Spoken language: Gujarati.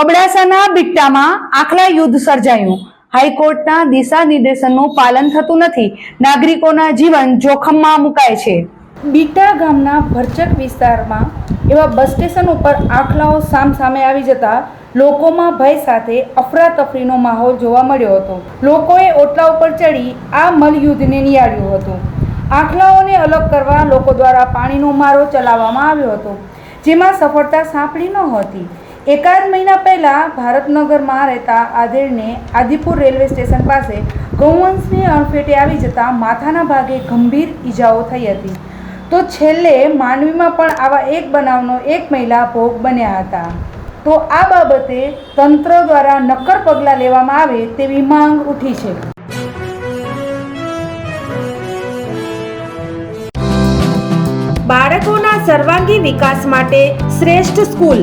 અબડાસાના બિટ્ટામાં આખલા યુદ્ધ સર્જાયું. હાઈકોર્ટના દિશા નિર્દેશનનું પાલન થતું નથી. નાગરિકોના જીવન જોખમમાં મુકાય છે. બીટા ગામના ભરચક વિસ્તારમાં એવા બસ સ્ટેશન ઉપર આખલાઓ સામસામે આવી જતા લોકોમાં ભય સાથે અફરાતફરીનો માહોલ જોવા મળ્યો હતો. લોકોએ ઓટલા ઉપર ચડી આ મલયુદ્ધને નિહાળ્યું હતું. આખલાઓને અલગ કરવા લોકો દ્વારા પાણીનો મારો ચલાવવામાં આવ્યો હતો, જેમાં સફળતા સાંપડી નહોતી એકાદ મહિના પહેલાં ભારતનગરમાં રહેતા આધેડને આદિપુર રેલવે સ્ટેશન પાસે ગૌવંશની અણફેટે આવી જતાં માથાના ભાગે ગંભીર ઈજાઓ થઈ હતી. તો છેલ્લે માંડવીમાં પણ આવા એક બનાવનો એક મહિલા ભોગ બન્યા હતા. તો આ બાબતે તંત્ર દ્વારા નક્કર પગલાં લેવામાં આવે તેવી માંગ ઉઠી છે. બાળકોના સર્વાંગી વિકાસ માટે શ્રેષ્ઠ સ્કૂલ.